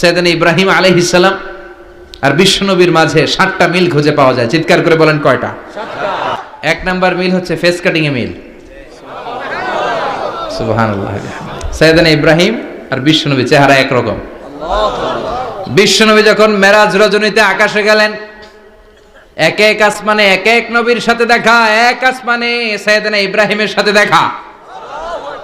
সৈয়দান ইব্রাহিম আলাইহিসসালাম আর বিশ্বনবীর মাঝে সাতটা মিল খুঁজে পাওয়া যায়। চিৎকার করে বলেন কয়টা? এক নাম্বার মিল হচ্ছে ফেস কাটিং এ মিল। সৈয়দান ইব্রাহিম আর বিশ্বনবী চেহারা একরকম। বিশ্বনবী যখন মেরাজ রজনীতে আকাশে গেলেন এক এক আসমানে এক এক নবীর সাথে দেখা এক আসমানে সৈয়দানা ইব্রাহিমের সাথে দেখা।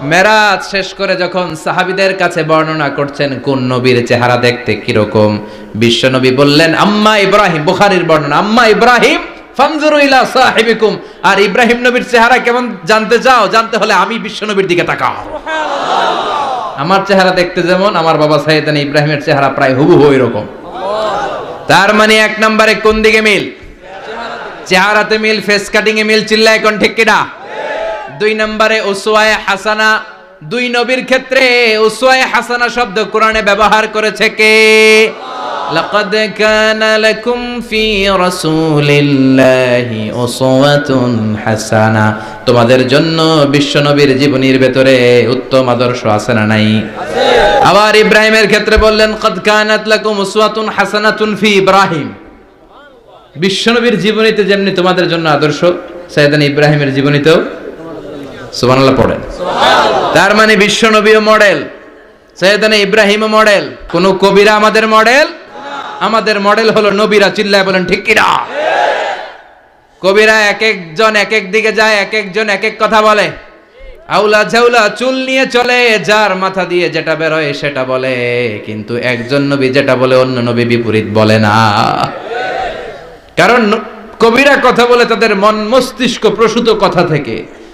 মেরাজ শেষ করে যখন সাহাবিদের কাছে বর্ণনা করছেন কোন নবীর চেহারা দেখতে কীরকম? বিশ্বনবী বললেন আম্মা ইব্রাহিম বুখারীর বর্ণনা আম্মা ইব্রাহিম ফানজুরু ইলা সাহিবিকুম। আর ইব্রাহিম নবীর চেহারা কেমন জানতে চাও? জানতে হলে আমি বিশ্বনবীর দিকে তাকাও। আমার চেহারা দেখতে যেমন আমার বাবা সাইয়েদান ইব্রাহিমের চেহারা প্রায় হুবহু এরকম তার মানে এক নম্বরে কোন দিকে মিল? চেহারাতে মিল ফেস কাটিং এ মিল চিল্লায় কোন ঠিক কিনা? দুই নম্বরে উসওয়ায়ে হাসানা। দুই নবীর ক্ষেত্রে উসওয়ায়ে হাসানা শব্দ কোরআনে ব্যবহার করেছে কে? লাকাদ কানা লাকুম ফি রাসূলিল্লাহি উসওয়াতুন হাসানা। তোমাদের জন্য বিশ্বনবীর জীবনীর ভেতরে উত্তম আদর্শ আছে না নাই? আবার ইব্রাহিমের ক্ষেত্রে বললেন কদ কানাত লাকুম উসওয়াতুন হাসানাতুন ফি ইব্রাহিম। বিশ্বনবীর জীবনীতে যেমনি তোমাদের জন্য আদর্শ সাইদান ইব্রাহিমের জীবনীতেও সুবহানাল্লাহ পড়েন তার মানে বিশ্বনবীও মডেল সৈয়দানা ইব্রাহিম মডেল কোন কবিরা আমাদের মডেল আমাদের মডেল হলো নবীরা, চিল্লায় বলেন, ঠিক কিনা? কবিরা এক একজন এক এক দিকে যায়, এক একজন এক এক কথা বলে। আউলা ঝাউলা চুল নিয়ে চলে, যার মাথা দিয়ে যেটা বেরোয় সেটা বলে। কিন্তু একজন নবী যেটা বলে, অন্য নবী বিপরীত বলে না। কারণ কবিরা কথা বলে তাদের মন মস্তিষ্ক প্রসূত কথা থেকে।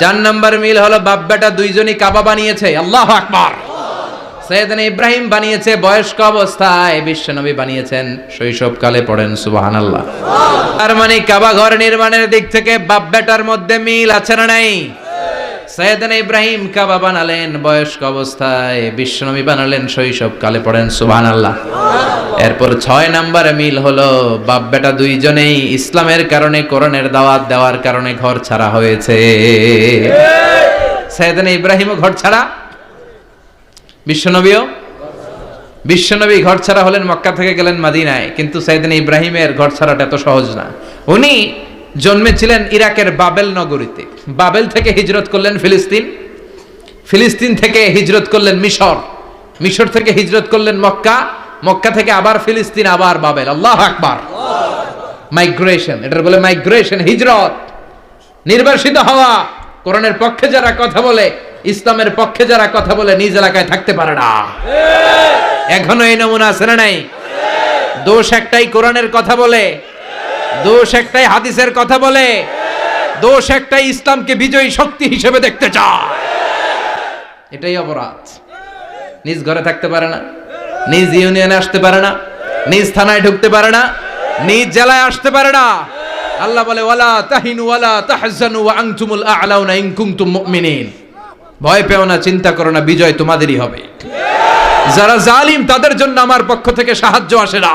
চার নম্বর মিল হলো বাপ বেটা দুইজনই কাবা বানিয়েছে। আল্লাহ আকবার। সৈয়দান ইব্রাহিম বানিয়েছে, বয়স্ক অবস্থায় বিশ্বনবী বানিয়েছেন, শৈশবকালে পড়েন সুবাহান আল্লাহ তার মানে কাবা ঘর নির্মাণের দিক থেকে বাপ বেটার মধ্যে মিল আছে না নাই? সৈয়দনা ইব্রাহিম কাবা বানালেন বয়স্ক অবস্থায়, বিশ্বনবী বানালেন শৈশবকালে পড়েন, সুবহানাল্লাহ। এরপর ছয় নাম্বারে মিল হলো বাপ বেটা দুইজনেই ইসলামের কারণে কোরআনের দাওয়াত দেওয়ার কারণে ঘর ছাড়া হয়েছে। সৈয়দনা ইব্রাহিমও ঘর ছাড়া? বিশ্বনবীও? বিশ্বনবী ঘর ছাড়া হলেন মক্কা থেকে গেলেন মাদিনায়, কিন্তু সাইদিন ইব্রাহিমের ঘর ছাড়াটা এত সহজ না। উনি জন্মেছিলেন ইরাকের বাবেল নগরীতে। বাবেল থেকে হিজরত করলেন ফিলিস্তিন। ফিলিস্তিন থেকে হিজরত করলেন মিশর। মিশর থেকে হিজরত করলেন মক্কা। মক্কা থেকে আবার ফিলিস্তিন, আবার বাবেল। আল্লাহ আকবার। মাইগ্রেশন এটার বলে মাইগ্রেশন হিজরত। নির্বাসিত হওয়া। কোরআনের পক্ষে যারা কথা বলে, ইসলামের পক্ষে যারা কথা বলে, নিজ এলাকায় থাকতে পারে না। এখনও এই নমুনা আছে না নাই? দোষ একটাই, কোরআনের কথা বলে। দোষ একটাই হাদিসের কথা বলে। দোষ একটাই ইসলামকে বিজয়ী শক্তি হিসেবে দেখতে চায়। এটাই অপরাধ। নিজ ঘরে থাকতে পারে না, নিজ ইউনিয়নে আসতে পারে না, নিজ থানায় ঢুকতে পারে না, নিজ জেলায় আসতে পারে না। আল্লাহ বলে, ওয়ালা তাহিনু ওয়ালা তাহজানু ওয়া আনতুমুল আ'লাউনা ইন কুনতুম মুমিনিন। ভয় পেও না, চিন্তা করো না, বিজয় তোমাদেরই হবে। যারা জালিম, তাদের জন্য আমার পক্ষ থেকে সাহায্য আসে না।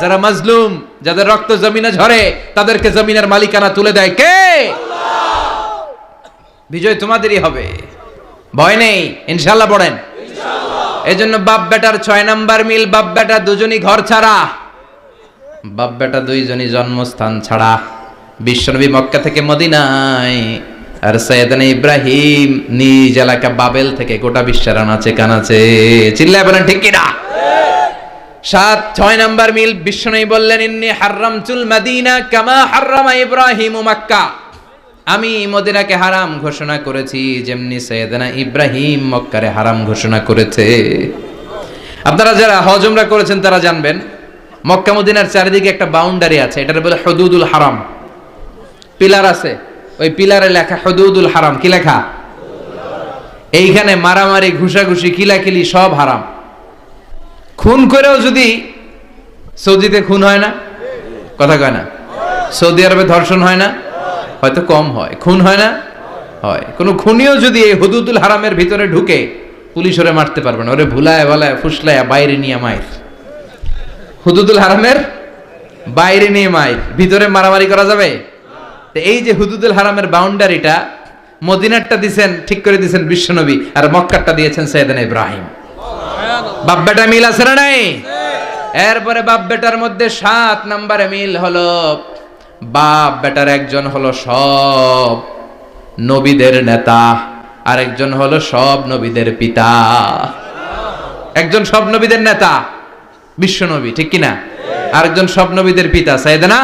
যারা মাজলুম যাদের রক্ত জমিনে ঝরে তাদেরকে জমিনের মালিকানা তুলে দেয় কে? বিজয় তোমাদেরই হবে। ভয় নেই ইনশাল্লাহ পড়েন। এই জন্য বাপ বেটার ছয় নাম্বার মিল বাপ বেটা দুজনই ঘর ছাড়া। বাপ বেটা দুইজনই জন্মস্থান ছাড়া। বিশ্বনবী মক্কা থেকে মদিনায় আর সৈয়দানা ইব্রাহিম নিজ এলাকা বাবেল থেকে গোটা বিশ্বের আনাচে কানাচে। চিল্লায় বলেন ঠিক কিনা? সাত, ছয় নাম্বার মিল বিষ্ণু বললেন, ইন্নি হারাম চুল মাদিনা কামা হারামা ইব্রাহিম মাক্কা। আমি মদিনাকে হারাম ঘোষণা করেছি, যেমনি সৈয়দনা ইব্রাহিম মক্কারে হারাম ঘোষণা করেছে। আপনারা যারা হজমরা করেছেন, তারা জানবেন, মক্কা মদিনার চারিদিকে একটা বাউন্ডারি আছে, এটার বলে হদুদুল হারাম। পিলার আছে, ওই পিলারে লেখা হদুদুল হারাম, কি লেখা? এইখানে মারামারি, ঘুষাঘুষি, কিলাকিলি সব হারাম। খুন করেও যদি সৌদিতে খুন হয় না? কথা কয় না। সৌদি আরবে ধর্ষণ হয় না? হয়তো কম হয়। খুন হয় না? হয়। কোনো খুনিও যদি এই হুদুদুল হারামের ভিতরে ঢুকে, পুলিশ ওরে মারতে পারবে না। ওরে ভুলায় ভালায় ফুসলায়, বাইরে নিয়ে মায়ের। হুদুদুল হারামের বাইরে নিয়ে মায়ের। ভিতরে মারামারি করা যাবে? তো এই যে হুদুদুল হারামের বাউন্ডারিটা মদিনারটা দিছেন, ঠিক করে দিছেন বিশ্বনবী, আর মক্কারটা দিয়েছেন সৈয়দান ইব্রাহিম। বাপ বেটা মিল আছে না নাই? এরপরে বাপ বেটার মধ্যে সাত নম্বরে মিল হলো বাপ বেটার একজন হলো সব নবীদের নেতা, আরেকজন হলো সব নবীদের পিতা। একজন সব নবীদের নেতা, বিশ্ব নবী, ঠিক কিনা? আরেকজন সব নবীদের পিতা সাইদানা